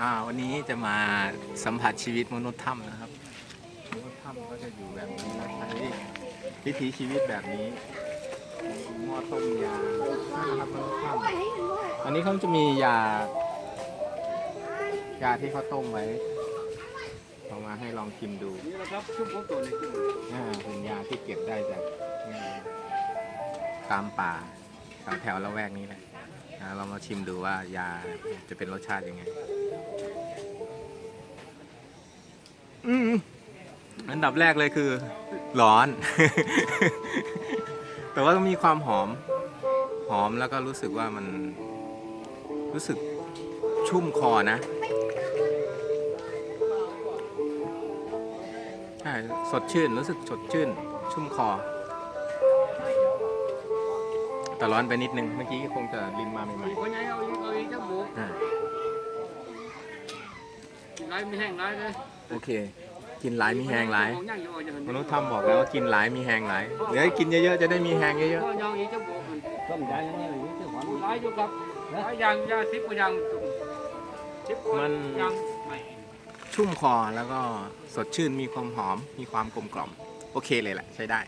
อ่าวันนี้จะมาสัมผัสชีวิตมนุษย์ถ้ำนะครับ มนุษย์ถ้ำก็จะอยู่แบบนี้นะใช้วิถีชีวิตแบบนี้หม้อต้มยานะครับมนุษย์ถ้ำอันนี้เขาจะมียายาที่เขาต้มไว้เอามาให้ลองชิมดูนี่แหละครับชุบของตัวนี้ขึ้นอ่าเป็นยาที่เก็บได้จากตามป่าแถวแถวละแวกนี้แหละอ่าเรามาชิมดูว่ายาจะเป็นรสชาติยังไง อันดับแรกเลยคือ ร้อน แต่ว่าก็มีความหอม หอมแล้วก็รู้สึกว่ามันรู้สึกชุ่มคอนะใช่สดชื่นรู้สึกสดชื่น ชุ่มคอ แต่ร้อนไปนิดนึง เมื่อกี้คงจะลินมาใหม่คนใหญ่เอาอีกเอาอีกจะบุกๆอ่ไม่แห้งไรเลยโอเค กินหลายมีแหงหลายของย่างอยู่เอาอย่างมนุษย์ทำบอกแล้วว่ากินหลายมีแหงหลายเดี๋ยวให้กินเยอะๆจะได้มีแหงเยอะก็ย่างอีกจะบุกต้มยำยังไงอยู่ที่หวานไรอยู่กับไรย่างย่างทิพย์ก็ย่างทิพย์ก็ย่างไม่ๆชุ่มคอแล้วก็สดชื่นมีความหอมมีความกลมกล่อม โอเคเลยแหละใช้ได้